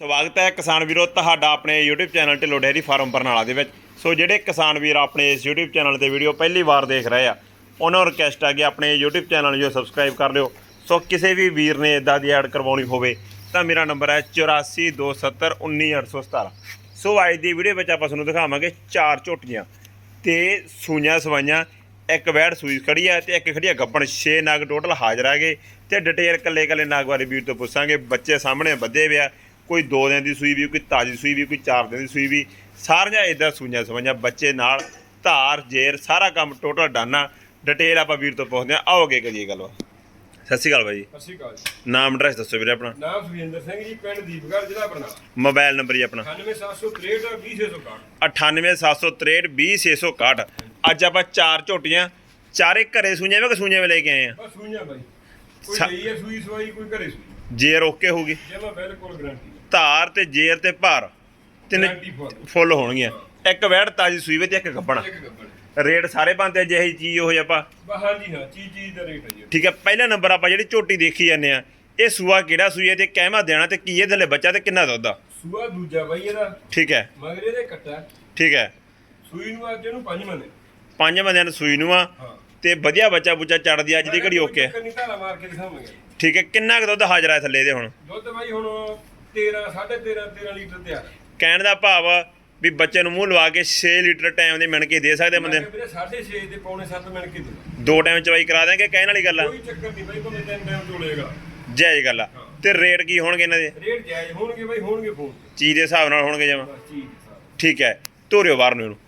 ਸਵਾਗਤ ਹੈ ਕਿਸਾਨ ਵੀਰੋ ਤੁਹਾਡਾ ਆਪਣੇ YouTube channel Dhillon dairy farm Barnala ਦੇ ਵਿੱਚ। ਸੋ ਜਿਹੜੇ ਕਿਸਾਨ ਵੀਰ ਆਪਣੇ ਇਸ YouTube ਚੈਨਲ ਤੇ ਵੀਡੀਓ ਪਹਿਲੀ ਵਾਰ ਦੇਖ ਰਹੇ ਆ, ਉਹਨਾਂ ਨੂੰ ਰਿਕਵੈਸਟ ਆ ਕਿ ਆਪਣੇ YouTube ਚੈਨਲ ਨੂੰ ਸਬਸਕ੍ਰਾਈਬ ਕਰ ਲਿਓ। ਸੋ ਕਿਸੇ ਵੀ ਵੀਰ ਨੇ ਇਦਾਂ ਦੀ ਐਡ ਕਰਵਾਉਣੀ ਹੋਵੇ, ਤਾਂ ਮੇਰਾ ਨੰਬਰ ਹੈ 8427191817 ਸੋ ਅੱਜ ਦੀ ਵੀਡੀਓ ਵਿੱਚ ਆਪਾਂ ਤੁਹਾਨੂੰ ਦਿਖਾਵਾਂਗੇ ਚਾਰ ਝੋਟੀਆਂ ਤੇ ਸੂਈਆਂ ਸਵਾਈਆਂ, ਇੱਕ ਵੈੜ ਸੂਈ ਖੜੀ ਹੈ ਤੇ ਇੱਕ ਖੜੀ ਹੈ ਗੱਬਣ 6 ਨਗ ਟੋਟਲ ਹਾਜ਼ਰ ਆ ਗਏ ਤੇ ਡਿਟੇਲ ਕੱਲੇ ਕੱਲੇ ਨਾਗ ਬਾਰੇ ਵੀਰ ਤੋਂ ਪੁੱਛਾਂਗੇ, ਬੱਚੇ ਸਾਹਮਣੇ ਬੱਧੇ ਪਿਆ ਕੋਈ 2 ਦਿਨ ਦੀ ਸੂਈ ਵੀ ਕੋਈ ਤਾਜ਼ੀ ਸੂਈ ਵੀ ਕੋਈ 4 ਦਿਨ ਦੀ ਸੂਈ ਵੀ ਸਾਰੀਆਂ ਇਦਾਂ ਸੂਈਆਂ ਸਵਾਈਆਂ ਬੱਚੇ ਨਾਲ ਧਾਰ ਜੇਰ ਸਾਰਾ ਕੰਮ ਟੋਟਲ ਡਾਨਾ। ਡਿਟੇਲ ਆਪਾਂ ਵੀਰ ਤੋਂ ਪੁੱਛਦੇ ਹਾਂ। ਆਓਗੇ ਕਰੀਏ ਗੱਲਬਾਤ। ਸਤਿ ਸ਼੍ਰੀ ਅਕਾਲ ਜੀ। ਸਤਿ ਸ਼੍ਰੀ ਅਕਾਲ ਜੀ। ਨਾਮ ਐਡਰੈਸ ਦੱਸੋ ਵੀਰੇ ਆਪਣਾ। ਨਾਮ ਸੁਰਿੰਦਰ ਸਿੰਘ ਜੀ ਪਿੰਡ ਦੀਪਗੜ੍ਹ ਜ਼ਿਲ੍ਹਾ ਬਰਨਾਲਾ। ਮੋਬਾਈਲ ਨੰਬਰ ਜੀ ਆਪਣਾ। 98763 98763 ਅੱਜ ਆਪਾਂ ਚਾਰ ਝੋਟੀਆਂ ਚਾਰੇ ਘਰੇ ਸੂਈਆਂ ਵੇ ਕਿ ਸੂਈਆਂ ਵੇ ਲੈ ਕੇ ਆਏ ਆ? ਬਸ ਸੂਈਆਂ ਬਾਈ। ਕੋਈ ਸਾ- ਲਈ ਹੈ ਸੂਈ ਸਵਾਈ ਕੋਈ ਘਰੇ ਸੂਈ। ਜੇਰ ਓਕੇ ਹੋਊਗੀ। ਜਮਾ ਬਿਲਕੁਲ ਗਰੰਟੀ ਧਾਰ ਤੇ ਜੇਰ ਤੇ ਭਾਰ ਤਿੰਨ ਫੁੱਲ ਹੋਣਗੀਆਂ। ਇੱਕ ਵੈੜ ਤਾਜੀ ਸੂਈ ਵਿੱਚ ਇੱਕ ਗੱਬਣਾ। ਰੇਟ ਸਾਰੇ ਬੰਦੇ ਜਿਹੀ ਚੀਜ਼ ਉਹ ਆਪਾਂ ਹਾਂਜੀ ਹਾਂ ਚੀਜ਼ ਚੀਜ਼ ਦਾ ਰੇਟ ਹੈ ਜੀ। ਠੀਕ ਹੈ ਪਹਿਲਾ ਨੰਬਰ ਆਪਾਂ ਜਿਹੜੀ ਝੋਟੀ ਦੇਖੀ ਜਾਂਦੇ ਆ ਇਹ ਸੂਆ ਕਿਹੜਾ ਸੂਈ ਹੈ ਤੇ ਕਹਿਮਾ ਦੇਣਾ ਤੇ ਕੀ ਇਹ ਥੱਲੇ ਬੱਚਾ ਤੇ ਕਿੰਨਾ ਦੁੱਧ ਆ? ਸੂਆ ਦੂਜਾ ਬਾਈ ਇਹਦਾ। ਠੀਕ ਹੈ। ਮਗਰ ਇਹਦੇ ਕੱਟਾ ਠੀਕ ਹੈ। ਸੂਈ ਨੂੰ ਅੱਜ ਇਹਨੂੰ ਪੰਜ ਮੰਨੇ। ਪੰਜ ਬੰਦਿਆਂ ਨੂੰ ਸੂਈ ਨੂੰ ਆ। ਤੇ ਵਧੀਆ ਬੱਚਾ ਬੁੱਚਾ ਚੜਦੀ ਅੱਜ ਦੀ ਘੜੀ ਓਕੇ। ਠੀਕ ਹੈ ਕਿੰਨਾ ਕੁ ਦੁੱਧ ਹਾਜ਼ਰ ਹੈ ਥੱਲੇ ਦੇ ਹੁਣ? ਦੁੱਧ ਬਾਈ ਹੁਣ 13 13.5 13 ਲੀਟਰ ਤਿਆਰ ਹੈ। ਕਹਿਣ ਦਾ ਭਾਵ ਵੀ ਬੱਚੇ ਨੂੰ ਮੂੰਹ ਲਵਾ ਕੇ 6 ਲੀਟਰ ਟਾਈਮ ਦੇ ਮਿਣ ਕੇ ਦੇ ਸਕਦੇ ਬੰਦੇ। ਨੂੰ। ਵੀਰੇ 6.5 ਦੇ ਪੌਣੇ 7 ਮਿੰਟ ਕੇ ਦੇ। ਦੋ ਟਾਈਮ ਚਵਾਈ ਕਰਾ ਦਾਂਗੇ ਕਹਿਣ ਵਾਲੀ ਗੱਲ ਆ। ਕੋਈ ਚੱਕਰ ਨਹੀਂ ਬਾਈ ਭਾਵੇਂ ਤਿੰਨ ਟਾਈਮ ਚੋਲੇਗਾ ਜਾਇਜ਼ ਗੱਲ ਆ। ਤੇ ਰੇਟ ਕੀ ਹੋਣਗੇ ਇਹਨਾਂ ਦੇ? ਰੇਟ ਜਾਇਜ਼ ਹੋਣਗੇ ਬਾਈ ਹੋਣਗੇ ਫੋਨ ਚੀਜ਼ ਦੇ ਹਿਸਾਬ ਨਾਲ ਹੋਣਗੇ ਜਮਾ। ਬਸ ਠੀਕ ਹੈ ਤੋਰਿਓ ਬਾਹਰ ਨੂੰ ਇਹਨੂੰ।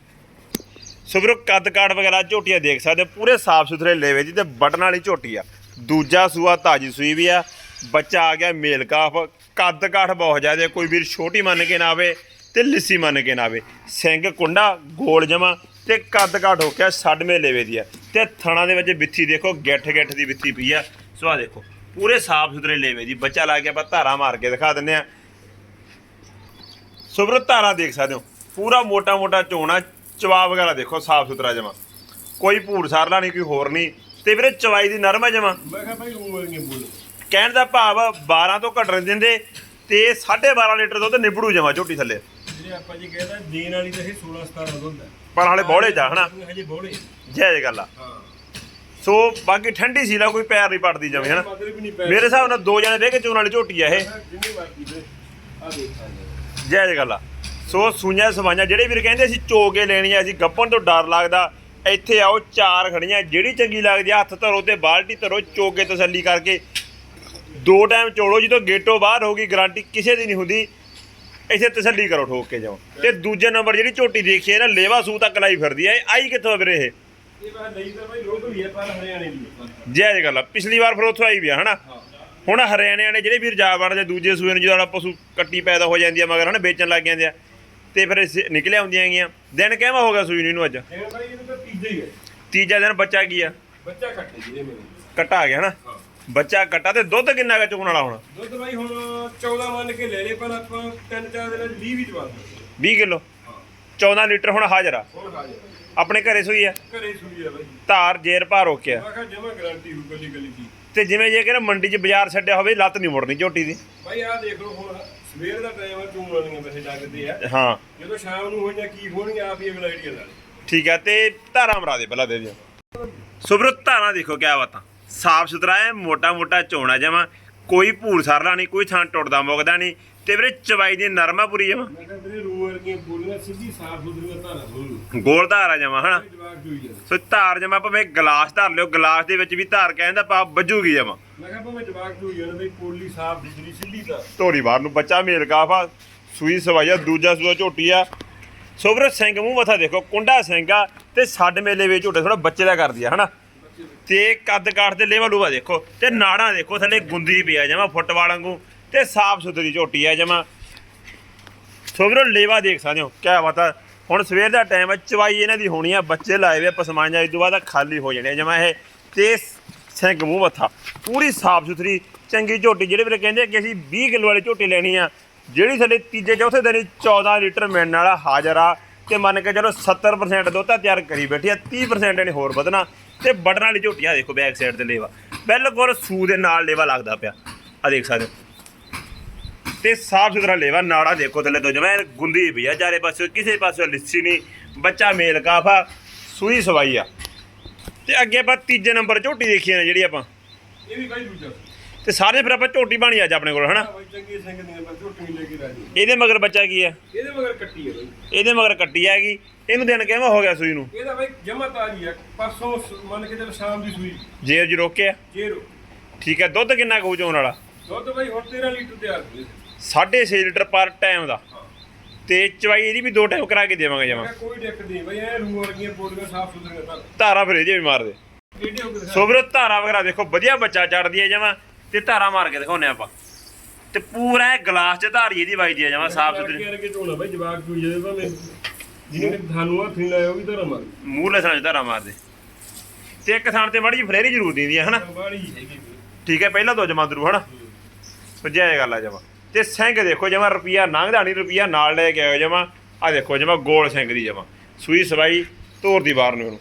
ਸੋ ਵੀਰੋ ਕੱਦ ਕਾਠ ਵਗੈਰਾ ਝੋਟੀਆਂ ਦੇਖ ਸਕਦੇ ਹੋ, ਪੂਰੇ ਸਾਫ਼ ਸੁਥਰੇ ਲੇਵੇ ਜੀ ਤੇ ਬਟਨ ਵਾਲੀ ਝੋਟੀ ਆ। ਦੂਜਾ ਸੂਆ ਤਾਜੀ ਸੂਈ ਵੀ ਆ ਬੱਚਾ ਆ ਗਿਆ ਮੇਲ ਕਾਫ। ਕੱਦ ਕਾਠ ਬਹੁਤ ਜ਼ਿਆਦਾ, ਕੋਈ ਵੀਰ ਛੋਟੀ ਮੰਨ ਕੇ ਨਾ ਆਵੇ ਤੇ ਲਿੱਸੀ ਮੰਨ ਕੇ ਨਾ ਆਵੇ। ਸਿੰਘ ਕੁੰਡਾ, ਗੋਲ ਜਮਾ ਤੇ ਕੱਦ ਕਾਠ ਹੋ ਕੇ ਛੱਡਵੇਂ ਲੇਵੇ ਦੀ ਆ। ਤੇ ਥਣਾ ਦੇ ਵਿੱਚ ਬਿੱਥੀ ਦੇਖੋ, ਗਿੱਠ ਗਿੱਠ ਦੀ ਬਿੱਥੀ ਪਈ ਆ। ਸੋ ਆ ਦੇਖੋ, ਪੂਰੇ ਸਾਫ਼ ਸੁਥਰੇ ਲੇਵੇ ਦੀ ਬੱਚਾ ਲਾ ਕੇ ਆਪਾਂ ਧਾਰਾ ਮਾਰ ਕੇ ਦਿਖਾ ਦਿੰਨੇ ਆ। ਸੁਬਰ ਧਾਰਾ ਦੇਖ ਸਕਦੇ ਹੋ। ਪੂਰਾ ਮੋਟਾ ਮੋਟਾ ਚੋਣਾ ਚਵਾ ਵਗੈਰਾ ਦੇਖੋ, ਸਾਫ਼ ਸੁਥਰਾ ਜਮਾ। ਕੋਈ ਭੂੜ ਸਾਰਲਾ ਨਹੀਂ, ਕੋਈ ਹੋਰ ਨਹੀਂ। ਤੇ ਵੀਰੇ ਚਵਾਈ ਦੀ ਨਰਮ ਹੈ ਜਮਾ? ਮੈਂ ਕਿਹਾ ਭਾਈ ਉਹ ਵਰਗੇ ਬੋਲ ਕਹਿਣ ਦਾ ਭਾਵ 12 ਤੋਂ ਘੱਟ ਨਹੀਂ ਦਿੰਦੇ ਤੇ 12.5 ਲੀਟਰ ਦੁੱਧ ਨਿਬੜੂ ਜਮਾ ਝੋਟੀ ਥੱਲੇ। ਜਿਹੜੇ ਆਪਾਂ ਜੀ ਕਹਿੰਦਾ ਦੇਣ ਵਾਲੀ ਤਾਂ ਇਹ 16 17 ਦੁੱਧ ਹੈ। ਪਰ ਹਾਲੇ ਬੋਲੇ ਜਾ ਹਨਾ? ਹਜੇ ਬੋਲੇ ਜੈ ਜੈ ਗੱਲ ਆ ਸੋ ਬਾਕੀ ਠੰਡੀ ਸੀ ਲਾ ਕੋਈ ਪੈਰ ਨਹੀਂ ਪੜਦੀ ਜਮੇ ਹਨਾ? ਮੇਰੇ ਹਿਸਾਬ ਨਾਲ ਦੋ ਜਣੇ ਬਹਿ ਕੇ ਚੋਣ ਵਾਲੀ ਝੋਟੀ ਆ ਇਹ। ਜੈ ਜੈ ਗੱਲ ਆ ਸੋ ਸੂਈਆਂ ਸਵਾਈਆਂ ਜਿਹੜੇ ਵੀਰ ਕਹਿੰਦੇ ਅਸੀਂ ਚੋ ਕੇ ਲੈਣੀ ਆ ਅਸੀਂ ਗੱਪਣ ਤੋਂ ਡਰ ਲੱਗਦਾ। ਇੱਥੇ ਆਓ ਚਾਰ ਖੜੀਆਂ ਜਿਹੜੀ ਚੰਗੀ ਲੱਗਦੀ ਹੱਥ ਧਰੋ ਤੇ ਬਾਲਟੀ ਧਰੋ ਚੋ ਕੇ ਤਸੱਲੀ ਕਰਕੇ। ਦੋ ਟਾਈਮ ਚੋੜੋ ਜਦੋਂ ਗੇਟੋਂ ਬਾਹਰ ਹੋਗੀ ਗਾਰੰਟੀ ਕਿਸੇ ਦੀ ਨਹੀਂ ਹੁੰਦੀ। ਇੱਥੇ ਤਸੱਲੀ ਕਰੋ ਠੋਕ ਕੇ ਜਾਓ। ਤੇ ਦੂਜੇ ਨੰਬਰ ਜਿਹੜੀ ਝੋਟੀ ਦੇਖੀ ਹੈ ਨਾ ਲੇਵਾ ਸੂ ਤੱਕ ਲਾਈ ਫਿਰਦੀ ਹੈ। ਇਹ ਆਈ ਕਿੱਥੋਂ ਆ ਵੀਰੇ ਇਹ? ਇਹ ਬਾਤ ਨਹੀਂ ਤਾਂ ਭਾਈ ਲੋਕ ਵੀ ਹੈ ਪਰ ਹਰਿਆਣੇ ਦੀ ਹੈ। ਜੈ ਜੈ ਗੱਲ ਆ ਪਿਛਲੀ ਵਾਰ ਫਿਰ ਉੱਥੋਂ ਆਈ ਵੀ ਆ ਹਨਾ? ਹਾਂ। ਹੁਣ ਹਰਿਆਣੇ ਵਾਲੇ ਜਿਹੜੇ ਵੀਰ ਜਾ ਵੜਦੇ ਦੂਜੇ ਸੂਏ ਨੂੰ ਜਦੋਂ ਪਸ਼ੂ ਕੱਟੀ ਪੈਦਾ ਹੋ ਜਾਂਦੀ ਆ ਮਗਰ ਹਨਾ ਵੇਚਣ ਲੱਗ ਜਾਂਦੇ ਆ ਤੇ ਫਿਰ ਇਸ- ਨਿਕਲਿਆ ਹੁੰਦੀਆਂ ਹੈਗੀਆਂ। ਦਿਨ ਕਿਵੇਂ ਹੋ ਗਿਆ ਸੂਈ ਨੂੰ ਇਹਨੂੰ ਅੱਜ? ਤੀਜਾ ਹੀ ਹੈ। ਤੀਜਾ ਦਿਨ ਬੱਚਾ ਕੀ ਆ? ਬੱਚਾ ਕੱਟੇ ਜਿਹਦੇ ਮੇਰੇ ਕੱਟਾ ਆ ਗਿਆ ਹਨਾ? ਹਾਂ। ਬੱਚਾ ਕੱਟਾ ਤੇ ਦੁੱਧ ਕਿੰਨਾ ਕੁ ਚੁਗਣ ਵਾਲਾ ਹੁਣ? ਦੁੱਧ ਭਾਈ ਹੁਣ 14 ਮੰਨ ਕੇ ਲੈ ਲੇ ਪਰ ਆਪਾਂ ਤਿੰਨ ਚਾਰ ਦਿਨਾਂ ਚ 20 ਵੀ ਜਵਾ ਦਿੰਦੇ 20 ਕਿਲੋ? ਹਾਂ 14 ਲੀਟਰ ਹੁਣ ਹਾਜ਼ਰ ਆ। ਹੁਣ ਹਾਜ਼ਰ ਆਪਣੇ ਘਰੇ ਸੂਈ ਆ? ਘਰੇ ਸੂਈ ਆ ਭਾਈ ਧਾਰ ਜੇਰ ਭਾ ਰੋਕਿਆ। ਮੈਂ ਕਿਹਾ ਜਮਾ ਗਾਰੰਟੀ ਹੋ ਗਲੀ ਗਲੀ ਦੀ ਤੇ ਜਿਵੇਂ ਜੇ ਕਹਿੰਦਾ ਮੰਡੀ 'ਚ ਬਾਜ਼ਾਰ ਛੱਡਿਆ ਹੋਵੇ ਲੱਤ ਨਹੀਂ ਮੁੜਨੀ ਝੋਟੀ ਦੀ। ਭਾਈ ਆਹ ਦੇਖ ਲਓ ਹੁਣ ਸਵੇਰ ਦਾ ਟਾਈਮ ਆ ਚੂਣ ਵਾਲੀਆਂ ਵੈਸੇ ਲੱਗਦੇ ਆ। ਹਾਂ। ਜਦੋਂ ਸ਼ਾਮ ਨੂੰ ਹੋਈਆਂ ਕੀ ਹੋਣਗੀਆਂ ਆਪ ਹੀ ਅਗਲਾ ਆਈਡੀਆ ਲਾ ਠੀਕ ਆ ਤੇ ਧਾਰਾਂ ਮਰਾ ਦੇ ਪਹਿਲਾਂ ਦੇ ਦਿਓ। ਸੁਬਰੋ ਧਾਰਾਂ ਦੇਖੋ ਕਿਆ ਬਾਤਾਂ। ਸਾਫ਼ ਸੁਥਰਾ ਹੈ ਮੋਟਾ ਮੋਟਾ ਚੋਣਾ ਜਮਾ। ਕੋਈ ਭੂਰ ਸਰਲਾ ਨਹੀਂ ਕੋਈ ਥਾਂ ਟੁੱਟਦਾ ਮੁੱਕਦਾ ਨਹੀਂ। ਤੇ ਵੀਰੇ ਚਵਾਈ ਦੀ ਨਰਮਾ ਪੂਰੀ ਜਮਾ। ਮੈਂ ਕਿਹਾ ਵੀਰੇ ਰੂ ਵਰਗੀਆਂ ਬੋਲੀਆਂ ਸਿੱਧੀ ਸਾਫ਼ ਸੁਥਰੀਆਂ ਧਾਰਾ ਸੁਣ ਗੋਲ ਧਾਰਾ ਜਮਾ ਹਨਾ? ਜਵਾਬ ਜੂਈ ਜਾਂਦਾ। ਸੋ ਧਾਰ ਜਮਾ ਭਾਵੇਂ ਗਲਾਸ ਧਰ ਲਿਓ ਗਲਾਸ ਦੇ ਵਿੱਚ ਵੀ ਧਾਰ ਕਹਿੰਦਾ ਪਾ ਵੱਜੂਗੀ ਜਮਾ। ਮੈਂ ਕਿਹਾ ਭਾਵੇਂ ਜਵਾਬ ਜੂਈ ਜਾਂਦਾ ਬਈ ਪੋਲੀ ਸਾਫ਼ ਸੁਥਰੀ ਸਿੱਧੀ ਧਾਰ ਧੋਰੀ ਬਾਹਰ ਨੂੰ ਬੱਚਾ ਮੇਲ ਕਾਫਾ ਸੂਈ ਸਵਾਈਆ ਦੂਜਾ ਸੂਆ ਝੋਟੀ ਆ। ਸੋਬਰ ਸਿੰਘ ਮੂੰਹ ਮੱਥਾ ਦੇਖੋ ਕੁੰਡਾ ਸਿੰਘ ਆ ਤੇ ਛੱਡ ਮੇਲੇ ਵਿੱਚ ਝੋਟੇ ਥੋੜਾ ਬੱਚੇ ਦਾ ਕਰਦੀ ਆ ਹਨਾ? ਤੇ ਕੱਦ ਕਾਠ ਤੇ ਲੇਵਾ ਲੂਵਾ ਦੇਖੋ, ਤੇ ਨਾੜਾਂ ਦੇਖੋ, ਥੱਲੇ ਗੁੰਦੀ ਪਿਆ ਜਮਾ, ਫੁੱਟਬਾਲ ਵਾਂਗੂ, ਤੇ ਸਾਫ਼ ਸੁਥਰੀ ਝੋਟੀ ਆ ਜਮਾ। ਸੋਬਰੋ ਲੇਵਾ ਦੇਖ ਸਕਦੇ ਹੋ, ਕਿਆ ਬਾਤ ਆ। ਹੁਣ ਸਵੇਰ ਦਾ ਟਾਈਮ ਆ, ਚਵਾਈ ਇਹਨਾਂ ਦੀ ਹੋਣੀ ਆ, ਬੱਚੇ ਲਾਏ ਵੇ ਪਸਮਾਈਆਂ ਇਸ ਤੋਂ ਬਾਅਦ ਖਾਲੀ ਹੋ ਜਾਣੇ ਜਮਾ ਇਹ। ਤੇ ਸਿੰਘ ਮੂੰਹ ਮੱਥਾ, ਪੂਰੀ ਸਾਫ਼ ਸੁਥਰੀ, ਚੰਗੀ ਝੋਟੀ, ਜਿਹੜੇ ਵੀਰੇ ਕਹਿੰਦੇ ਕਿ ਅਸੀਂ 20 ਕਿਲੋ ਵਾਲੀ ਝੋਟੀ ਲੈਣੀ ਆ, ਜਿਹੜੀ ਸਾਡੇ ਤੀਜੇ, ਚੌਥੇ ਦਿਨ ਹੀ 14 ਲੀਟਰ ਮਿਲਣ ਵਾਲਾ ਹਾਜ਼ਰ ਆ। ਤੇ ਮੰਨ ਕੇ ਚਲੋ 70% ਦੁੱਧ ਤਾਂ ਤਿਆਰ ਕਰੀ ਬੈਠੀ ਆ 30% ਇਹਨੇ ਹੋਰ ਵਧਣਾ ਤੇ ਬਟਨ ਵਾਲੀ ਝੋਟੀਆਂ ਦੇਖੋ ਬੈਕ ਸਾਈਡ ਤੇ ਲੇਵਾ। ਬਿਲਕੁਲ ਸੂ ਦੇ ਨਾਲ ਲੇਵਾ ਲੱਗਦਾ ਪਿਆ। ਆ ਦੇਖ ਸਕਦੇ ਹੋ। ਤੇ ਸਾਫ਼ ਸੁਥਰਾ ਲੇਵਾ, ਨਾੜਾ ਦੇਖੋ ਥੱਲੇ ਤੋਂ ਜਮੈਂ ਗੁੰਦੀ ਵੀ ਆ, ਚਾਰੇ ਪਾਸੇ ਕਿਸੇ ਪਾਸੇ ਲਿੱਸੀ ਨਹੀਂ, ਬੱਚਾ ਮੇਲ ਕਾਫਾ ਸੂਈ ਸਵਾਈ ਆ। ਤੇ ਅੱਗੇ ਆਪਾਂ ਤੀਜੇ ਨੰਬਰ ਝੋਟੀ ਦੇਖੀਆਂ ਨੇ ਜਿਹੜੀ ਆਪਾਂ। ਇਹ ਵੀ ਬਾਈ ਦੂਜਾ। ਤੇ ਸਾਰੇ ਫਿਰ ਆਪਾਂ ਝੋਟੀ ਬਾਣੀ ਅੱਜ ਆਪਣੇ ਕੋਲ ਹਨਾ? ਬਾਈ ਚੰਗੀ ਸਿੰਘ ਦੀਆਂ ਬਸ ਝੋਟੀ ਲੈ ਕੇ ਰਾਜੀ। ਇਹਦੇ ਮਗਰ ਬੱਚਾ ਕੀ ਆ ਇਹਦੇ ਮਗਰ ਕੱਟੀ ਹੈ ਬਾਈ। ਇਹਦੇ ਮਗਰ ਕੱਟੀ ਹੈਗੀ। ਇਹਨੂੰ ਦਿਨ ਕਿਵੇਂ ਹੋ ਗਿਆ ਸੂਈ ਨੂੰ? ਇਹਦਾ ਬਾਈ ਜਮਾ ਤਾਜੀ ਆ ਪਰਸੋਂ ਸ- ਮੰਨ ਕੇ ਚੱਲ ਸ਼ਾਮ ਦੀ ਸੂਈ। ਜੇਰ ਜੀ ਰੋਕਿਆ? ਜੇਰੋ ਠੀਕ ਹੈ ਦੁੱਧ ਕਿੰਨਾ ਕੁ ਚੋਣ ਵਾਲਾ? ਦੁੱਧ ਬਾਈ ਹੁਣ 13 ਲੀਟਰ ਤਿਆਰ ਹੋਈ 6.5 ਲੀਟਰ ਪਰ ਟਾਈਮ ਦਾ। ਤੇ ਚਵਾਈ ਇਹਦੀ ਵੀ ਦੋ ਟਾਈਮ ਕਰਾ ਕੇ ਦੇਵਾਂਗੇ ਜਮਾ। ਮੈਂ ਕੋਈ ਦਿੱਕਤ ਨਹੀਂ ਬਾਈ ਐ ਰੂ ਵਰਗੀਆਂ ਪੋੜੀਆਂ ਸਾਫ਼ ਸੁਥਰੀਆਂ ਤਾਂ। ਧਾਰਾ ਫਿਰ ਇਹਦੇ ਵੀ ਮਾਰ ਦੇ ਕਿਹੜੇ ਹੋ ਕੇ ਸੋ ਵੀਰੋ ਧਾਰਾ ਵਗੈਰਾ ਦੇਖੋ ਵਧੀਆ ਬੱਚਾ ਚੜਦੀ ਹੈ ਜਮਾ। ਤੇ ਧਾਰਾ ਮਾਰ ਕੇ ਦਿਖਾਉਨੇ ਆਪਾਂ। ਤੇ ਪੂਰਾ ਇਹ ਗਲਾਸ ਚ ਧਾਰੀ ਇਹਦੀ ਵੱਜਦੀ ਹੈ ਜਮਾ ਸਾਫ਼ ਸੁਥਰੀ। ਕਰਕੇ ਢੋਣਾ ਬਾਈ ਜਵਾਕ ਕੋਈ ਜਿਹਦੇ ਭਾਵੇਂ। ਜਿਹਨੇ ਤੁਹਾਨੂੰ ਹੱਥ ਨਹੀਂ ਲਾਇਆ ਉਹ ਵੀ ਧਰਾ ਮਾਰ ਮੂਹਰੇ ਸਾਂ ਧਾਰਾ ਮਾਰ ਦੇ ਤੇ ਇੱਕ ਥਾਂ ਤੇ ਮੜੀ ਜਿਹੀ ਫਰੇਰੀ ਜ਼ਰੂਰ ਦਿੰਦੀ ਹੈ ਹਨਾ ਬਾੜੀ ਹੈਗੀ ਠੀਕ ਹੈ ਪਹਿਲਾਂ ਦੋ ਜਮਾ ਦਰੂ ਹਨਾ? ਸੱਜਿਆ ਇਹ ਗੱਲ ਆ ਜਮਾ। ਤੇ ਸਿੰਘ ਦੇਖੋ ਜਮਾ ਰੁਪਿਆ ਲੰਘਦਾ ਨਹੀਂ ਰੁਪਿਆ ਨਾਲ ਲੈ ਕੇ ਆਇਓ ਜਮਾ। ਆ ਦੇਖੋ ਜਮਾ ਗੋਲ ਸਿੰਘ ਦੀ ਜਮਾ। ਸੂਈ ਸਵਾਈ ਧੋਰ ਦੀ ਬਾਹਰ ਨੂੰ ਉਹਨੂੰ।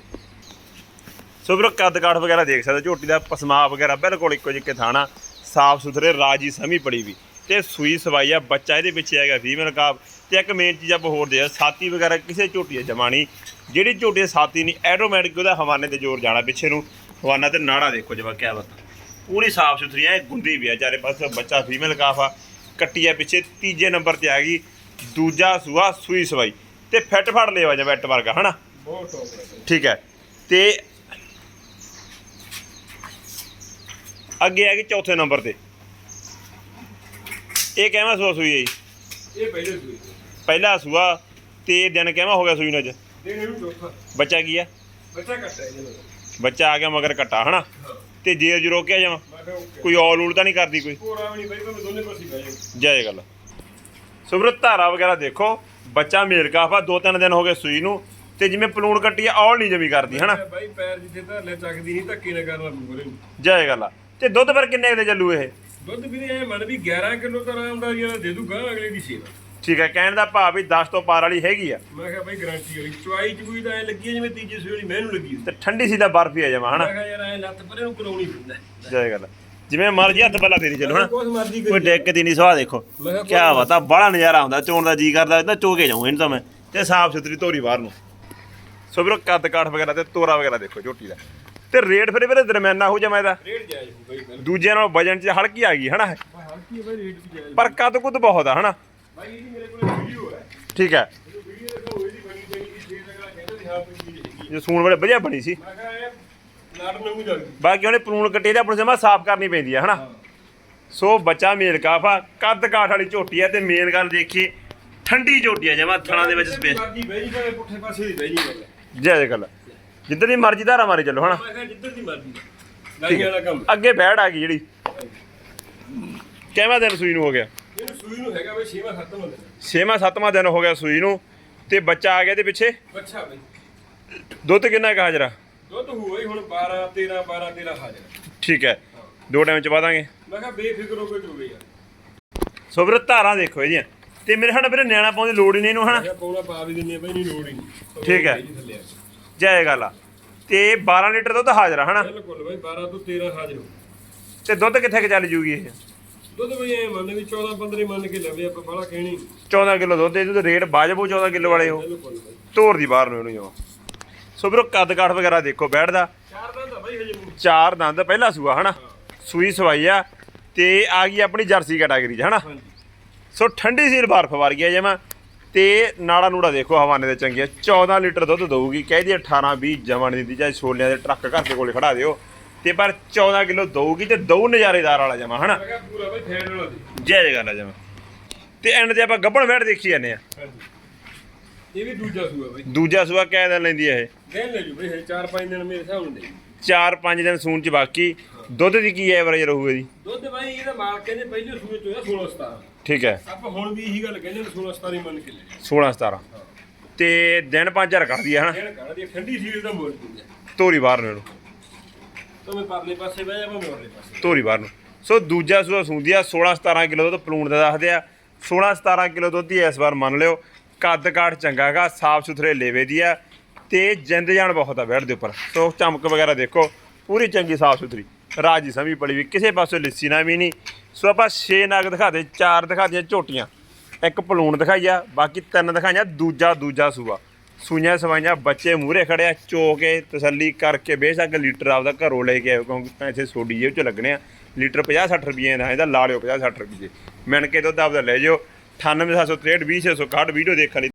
ਸੋ ਵੀਰੋ ਕੱਦ ਕਾਠ ਵਗੈਰਾ ਦੇਖ ਸਕਦੇ ਝੋਟੀ ਦਾ ਪਸਮਾ ਵਗੈਰਾ ਬਿਲਕੁਲ ਇੱਕੋ ਜਿਹਾ ਥਾਣਾ ਸਾਫ਼ ਸੁਥਰੇ ਰਾਜੀ ਸਮੀ ਪੜੀ ਵੀ। ਤੇ ਸੂਈ ਸਵਾਈ ਆ ਬੱਚਾ ਇਹਦੇ ਵਿੱਚ ਹੈਗਾ ਫੀਮੇਲ ਕਾਫ ਤੇ ਇੱਕ ਮੇਨ ਚੀਜ਼ ਆਪਾਂ ਹੋਰ ਦੇ ਸਾਤੀ ਵਗੈਰਾ ਕਿਸੇ ਝੋਟੀ ਜਮਾਣੀ। ਜਿਹੜੀ ਝੋਟੀ ਸਾਤੀ ਨਹੀਂ ਆਟੋਮੈਟਿਕ ਉਹਦਾ ਹਵਾਨੇ ਤੇ ਜ਼ੋਰ ਜਾਣਾ ਪਿੱਛੇ ਨੂੰ। ਹਵਾਨਾ ਤੇ ਨਾੜਾ ਦੇਖੋ ਜਵਾ ਕਿਆ ਬਤਾ। ਪੂਰੀ ਸਾਫ਼ ਸੁਥਰੀ ਐ ਗੁੰਦੀ ਵੀ ਆ ਚਾਰੇ ਪਾਸੇ ਬੱਚਾ ਫੀਮੇਲ ਕਾਫ ਆ ਕੱਟੀ ਆ ਪਿੱਛੇ ਤੀਜੇ ਨੰਬਰ ਤੇ ਆ ਗਈ ਦੂਜਾ ਸੂਆ ਸੂਈ ਸਵਾਈ। ਤੇ ਫਿੱਟ ਫੜ ਲਿਆ ਜਾ ਬੈਟ ਵਰਗਾ ਹਨਾ? ਬਹੁਤ। ਠੀਕ ਹੈ ਤੇ ਅੱਗੇ ਆ ਗਈ ਚੌਥੇ ਨੰਬਰ ਤੇ। ਇਹ ਕਹਿਵਾ ਸੂਆ ਸੂਈ ਹੈ ਜੀ? ਇਹ ਪਹਿਲੇ ਸੂਈ ਪਹਿਲਾ ਸੂਆ ਤੇ ਦਿਨ ਕਹਿਵਾ ਹੋ ਗਿਆ ਸੂਈ ਨੂੰ ਅੱਜ? ਦਿਨ ਇਹਨੂੰ ਚੌਥਾ। ਬੱਚਾ ਕੀ ਆ? ਬੱਚਾ ਕੱਟਾ ਇਹਦੇ। ਨਾਲ ਬੱਚਾ ਆ ਗਿਆ ਮਗਰ ਕੱਟਾ ਹਨਾ? ਤੇ ਜੇਰ ਜੀ ਰੋਕਿਆ ਜਾਵਾਂ ਮੈਂ ਕਿਹਾ ਓਕੇ। ਕੋਈ ਔਲ ਊਲ ਤਾਂ ਨਹੀਂ ਕਰਦੀ ਕੋਈ? ਕੋਰਾ ਵੀ ਨਹੀਂ ਬਾਈ ਭਾਵੇਂ ਦੋਨੇ ਪਾਸੇ ਬਹਿ ਜਾਓ। ਜੈ ਗੱਲ ਸੁਬਰਤ ਧਾਰਾ ਵਗੈਰਾ ਦੇਖੋ। ਬੱਚਾ ਮੇਲ ਕਾਫਾ ਦੋ ਤਿੰਨ ਦਿਨ ਹੋ ਗਏ ਸੂਈ ਨੂੰ। ਤੇ ਜਿਵੇਂ ਪਲੂਣ ਕੱਟੀ ਆ ਔਲ ਨਹੀਂ ਜਮੀ ਕਰਦੀ ਹਨਾ? ਬਾਈ ਪੈਰ ਜਿੱਥੇ ਧਰ ਲੈ ਚੱਕਦੀ ਨਹੀਂ ਧੱਕੇ ਨਾ ਕਰਨਾ ਪੂਰੇ ਨੂੰ ਜੈ ਗੱਲ ਆ। ਤੇ ਦੁੱਧ ਫਿਰ ਕਿੰਨੇ ਕੁ ਦੇ ਚੱਲੂ ਇਹ? ਦੁੱਧ ਵੀਰੇ ਐ ਮੰਨ ਵੀ 11 ਕਿਲੋ ਤਾਂ ਆਰਾਮ ਦਾ ਜਿਹੜਾ ਦੇ ਦੂਗਾ ਅਗਲੇ ਦੀ ਸੇਵਾ। ਠੀਕ ਹੈ ਕਹਿਣ ਦਾ ਭਾਵ ਵੀ 10 ਤੋਂ ਪਾਰ ਵਾਲੀ ਹੈਗੀ ਆ। ਮੈਂ ਕਿਹਾ ਬਾਈ ਗਾਰੰਟੀ ਵਾਲੀ ਚੁਆਈ ਚ ਕੋਈ ਤਾਂ ਐ ਲੱਗੀ ਜਿਵੇਂ ਤੀਜੇ ਸੂਈ ਵਾਲੀ ਮੈਨੂੰ ਲੱਗੀ ਹੁੰਦੀ। ਤੇ ਠੰਡੀ ਸੀ ਦਾ ਬਰਫੀ ਆ ਜਾਵਾਂ ਹਨਾ? ਮੈਂ ਕਿਹਾ ਯਾਰ ਐ ਲੱਤ ਪਰੇ ਨੂੰ ਕਰਾਉਣੀ ਪੈਂਦਾ। ਜੈ ਗੱਲ ਜਿਵੇਂ ਮਰਜ਼ੀ ਹੱਥ ਬੱਲਾ ਫੇਰੀ ਚੱਲੋ ਹਨਾ? ਕੁਛ ਮਰਜ਼ੀ ਕੋਈ ਕਰੀ ਡਿੱਕ ਦੀ ਨਹੀਂ ਸਵਾਹ ਦੇਖੋ। ਮੈਂ ਕਿਹਾ ਕਿਆ ਬੜਾ ਨਜ਼ਾਰਾ ਆਉਂਦਾ ਚੋਣ ਦਾ ਜੀ ਕਰਦਾ ਇਦਾਂ ਚੋ ਕੇ ਜਾਉਂ ਇਹਨੂੰ ਤਾਂ ਮੈਂ। ਤੇ ਸਾਫ਼ ਸੁਥਰੀ ਧੋਰੀ ਬਾਹਰ ਨੂੰ। ਸੋ ਵੀਰੋ ਕੱਦ ਕਾਠ ਵਗੈਰਾ ਤੇ ਤੋਰਾ ਵਗੈਰਾ ਦੇਖੋ ਝੋਟੀ ਦਾ। ਤੇ ਰੇਟ ਫਿਰ ਵੀਰੇ ਦਰਮਿਆਨਾ ਹੋ ਜਾਵਾਂ ਇਹਦਾ। ਰੇਟ ਜਾਇਜ਼ ਹੋ ਬਾਈ ਬਿਲਕੁਲ। ਦੂਜਿਆਂ ਨਾਲ ਵਜਨ 'ਚ ਹਲਕੀ ਆ ਗਈ ਹਨਾ? ਹਲਕੀ ਹੈ ਬਾਈ ਰੇਟ ਵੀ ਜਾਇਜ਼ ਪਰ ਕੱਦ ਕੁੱਦ ਬਹੁਤ ਆ ਹਨਾ? ਬਾਈ ਇਹਦੀ ਮੇਰੇ ਕੋਲ ਵੀਡੀਓ ਹੈ ਠੀਕ ਹੈ ਵੀਡੀਓ ਦੇਖੋ ਇਹਦੀ ਬਣੀ ਬਣੀ ਦੀ ਛੇ ਤੱਕ ਕਹਿੰਦਾ ਸੀ ਹਾਂ ਕੋਈ ਚੀਜ਼ ਹੈਗੀ ਜੇ ਸੂਣ ਬੜੇ ਵਧੀਆ ਬਣੀ ਸੀ। ਮੈਂ ਕਿਹਾ ਇਹ ਲੜ ਨੂੰ ਜਲਦੀ ਬਾਕੀ ਉਹਨੇ ਪਲੂਣ ਕੱਟੇ ਦੇ ਆਪਣੇ ਜਮਾ ਸਾਫ਼ ਕਰਨੀ ਪੈਂਦੀ ਆ ਹਨਾ? ਸੋ ਬੱਚਾ ਮੇਲ ਕਾਫਾ ਕੱਦ ਕਾਠ ਵਾਲੀ ਝੋਟੀ ਆ ਤੇ ਮੇਨ ਗੱਲ ਦੇਖੀਏ ਠੰਡੀ ਝੋਟੀ ਆ ਜਮਾ ਥਣਾ ਦੇ ਵਿੱਚ ਸਪੇਸ। ਮਰਜ਼ੀ ਬਹਿ ਜੀ ਭਾਵੇਂ ਪੁੱਠੇ ਪਾਸੇ ਦੀ ਬਹਿ ਜੀ ਗੱਲ। ਜੈ ਜੈ ਗੱਲ। ਜਿੱਦਾਂ ਦੀ ਮਰਜ਼ੀ ਧਾਰਾ ਮਾਰੀ ਚੱਲੋ ਮੈਂ ਕਿਹਾ ਜਿੱਧਰ ਦੀ ਮਰਜ਼ੀ। ਕੰਮ। ਅੱਗੇ ਬੈੜ ਆ ਗਈ ਜਿਹੜੀ। ਕਿਵੇਂ ਦਿਨ ਸੂਈ ਨੂੰ ਹੋ ਗਿਆ? ਇਹਨੂੰ ਸੂਈ ਨੂੰ ਹੈਗਾ ਬਈ ਛੇਵਾਂ ਹੋ ਸੱਤਵਾਂ ਦਿਨ ਹੋ ਗਿਆ ਸੂਈ ਨੂੰ। ਤੇ ਬੱਚਾ ਆ ਗਿਆ ਤੇ ਪਿੱਛੇ? ਬੱਚਾ ਬਈ। ਦੁੱਧ ਕਿੰਨਾ ਕੁ ਹਾਜ਼ਰਾ ਦੁੱਧ ਹੋਈ ਹੁਣ 12 13 12 13 ਹਾਜ਼ਰ। ਠੀਕ ਹੈ। ਦੋ ਟਾਈਮ ਚ ਪਾ ਦਾਂਗੇ। ਮੈਂ ਕਿਹਾ ਬੇਫਿਕਰ ਹੋ ਕੇ ਚੋਵੇ ਯਾਰ। ਸੋ ਵੀਰੇ ਧਾਰਾਂ ਦੇਖੋ ਇਹਦੀਆਂ। ਤੇ ਮੇਰੇ ਹਣ ਵੀਰੇ ਨਿਆਣਾ ਪਾਉਣ ਦੀ ਲੋੜ ਹੀ ਨਹੀਂ ਇਹਨੂੰ ਮੈਂ ਹਨਾ ਕਿਹਾ ਪੌਣਾ ਪਾ ਵੀ ਦਿੰਨੇ ਬਈ ਨਹੀਂ ਲੋੜ ਹੀ ਨਹੀਂ। ਠੀਕ ਹੈ। ਜੈ ਗੱਲ ਆ। ਤੇ 12 ਲੀਟਰ ਦੁੱਧ ਹਾਜ਼ਰਾ ਹਨਾ? ਬਿਲਕੁਲ ਬਈ 12 ਤੋਂ 13 ਹਾਜ਼ਰ ਹੋ ਤੇ ਦੁੱਧ ਕਿੱਥੇ ਕਿ ਚੱਲ ਜੂਗੀ ਇਹ? ਦੁੱਧ ਬਈ ਐ ਮੰਨ ਵੀ 14 15 ਮੰਨ ਕੇ ਲਵੇ ਆਪਾਂ ਬੜਾ ਕਹਿਣੀ 14 ਕਿਲੋ ਦੁੱਧ ਇਹਦੇ ਰੇਟ ਬਾਜਬੋ 14 ਕਿਲੋ ਵਾਲੇ ਹੋ। ਬਿਲਕੁਲ ਬਈ। ਧੋਰ ਦੀ ਬਾਹਰ ਨੂੰ ਇਹਨੂੰ ਜਮਾ ਸੋ ਵੀਰੋ ਕੱਦ ਕਾਠ ਵਗੈਰਾ ਦੇਖੋ ਬੈਠਦਾ। ਚਾਰ ਦਾ ਤਾਂ ਬਈ ਹਜੇ ਚਾਰ ਦੰਦ ਪਹਿਲਾ ਸੂਆ ਹਨਾ? ਸੂਈ ਸਵਾਈ ਆ। ਤੇ ਆ ਗਈ ਆਪਣੀ ਜਰਸੀ ਕੈਟਾਗਰੀ 'ਚ ਹਨਾ? ਸੋ ਠੰਡੀ ਸੀਲ ਬਰਫ ਵਾਰ ਗਿਆ ਜਮਾ। ਤੇ ਨਾੜਾ ਨੂੜਾ ਦੇਖੋ ਹਵਾਨੇ ਦੇ ਚੰਗੇ ਆ। 14 ਲੀਟਰ ਦੁੱਧ ਦਊਗੀ ਕਹਿੰਦੀ 18 20 ਜਮਾ ਨਹੀਂ ਦਿੰਦੀ ਚਾਹੇ ਛੋਲਿਆਂ ਦੇ ਟਰੱਕ ਘਰ ਦੇ ਕੋਲੇ ਖੜਾ ਦਿਓ। ਤੇ ਪਰ 14 ਕਿਲੋ ਦਊਗੀ ਤੇ ਦਊ ਨਜ਼ਾਰੇਦਾਰ ਵਾਲਾ ਜਮਾ ਹਨਾ? ਦੇ। ਜੈ ਜੈ ਗੱਲ ਜਮਾ। ਤੇ ਐਂਡ ਤੇ ਆਪਾਂ ਗੱਬਣ ਬੈਠ ਦੇਖੀ ਜਾਂਦੇ ਆ। ਇਹ ਵੀ ਦੂਜਾ ਸੂਆ ਬਈ। ਦੂਜਾ ਸੂਆ ਕਿਹ ਦਿਨ ਲੈਂਦੀ ਇਹ? ਦਿਨ ਲੈ ਜੂ ਬਈ ਹਜੇ 4-5 ਦਿਨ ਮੇਰੇ ਹਿਸਾਬ ਨਾਲ ਦੇ 4-5 ਦਿਨ ਸੂਣ ਚ ਬਾਕੀ। ਦੁੱਧ ਦੀ ਕੀ ਐਵਰੇਜ ਰਹੂਗੀ ਜੀ? ਦੁੱਧ ਬਾਈ ਇਹਦਾ ਮਾਲ ਕਹਿੰਦੇ ਪਹਿਲੇ ਸੂਏ ਚ ਹੋਇਆ 16 17 ਠੀਕ ਹੈ। ਆਪਾਂ ਹੁਣ ਵੀ ਇਹੀ ਗੱਲ ਕਹਿੰਦੇ ਨੇ 16 17 ਹੀ ਮੰਨ ਕੇ ਲੈ 16-17 ਤੇ ਦਿਨ 5000 ਕੱਢਦੀ ਆ ਹਨਾ? ਕਹਿਣ ਕਹਣਾ ਦੀ ਠੰਡੀ ਸੀਲ ਦਾ ਮੁੱਲ ਦਿੰਦੇ ਤੋਰੀ ਬਾਹਰ ਨੂੰ ਇਹਨੂੰ। ਤਾਂ ਮੈਂ ਪਰਲੇ ਪਾਸੇ ਬਹਿ ਜਾ ਮੈਂ ਮੋਰਲੇ ਪਾਸੇ ਧੋਰੀ ਬਾਹਰ ਨੂੰ। ਸੋ ਦੂਜਾ ਸੂਆ ਸੂੰਦੀ ਆ 16 17 ਕਿਲੋ ਦੁੱਧ ਪਲੂਣ ਦਾ ਦੱਸਦੇ ਆ। 16 17 ਕਿਲੋ ਦੁੱਧ ਹੀ ਇਸ ਵਾਰ ਮੰਨ ਲਿਓ ਕੱਦ ਕਾਠ ਚੰਗਾ ਗਾ ਸਾਫ਼ ਸੁਥਰੇ ਲੇਵੇ ਦੀ ਆ ਤੇ ਜਿੰਦ ਜਾਨ ਬਹੁਤ ਆ ਬੈਠ ਦੇ ਉੱਪਰ। ਸੋ ਚਮਕ ਵਗੈਰਾ ਦੇਖੋ ਪੂਰੀ ਚੰਗੀ ਸਾਫ਼ ਸੁਥਰੀ। ਰਾਜੀ ਸਮੀ ਪਲੀ ਵੀ, ਕਿਸੇ ਪਾਸੇ ਲਿੱਸੀ ਨਾ ਵੀ ਨਹੀਂ। ਸੋ ਆਪਾਂ 6 ਨਗ ਦਿਖਾ ਦੇ 4 ਦਿਖਾ ਦੀਆਂ ਝੋਟੀਆਂ। ਇੱਕ ਪਲੂਣ ਦਿਖਾਈਆ, ਬਾਕੀ ਤਿੰਨ ਦਿਖਾਈਆਂ, ਦੂਜਾ ਦੂਜਾ ਸੂਆ। ਸੂਈਆਂ ਸਵਾਈਆਂ, ਬੱਚੇ ਮੂਹਰੇ ਖੜੇ ਆ ਚੋ ਕੇ ਤਸੱਲੀ ਕਰਕੇ ਬੇਸ਼ੱਕ ਲੀਟਰ ਆਪਦਾ ਘਰੋਂ ਲੈ ਕੇ ਆਇਓ, ਕਿਉਂਕਿ ਪੈਸੇ ਸੋਡੀ ਜੇਬ ਚ ਲੱਗਣੇ ਆ। ਲੀਟਰ 50 60 ਰੁਪਏ ਦਾ, ਇਹਦਾ ਲਾ ਲਿਓ 50 60 ਰੁਪਏ ਮਿਣ ਕੇ ਦੁੱਧ ਆਪਦਾ ਲੈ ਜਿਓ 98763 20661 ਵੀਡੀਓ ਦੇਖਣ ਲਈ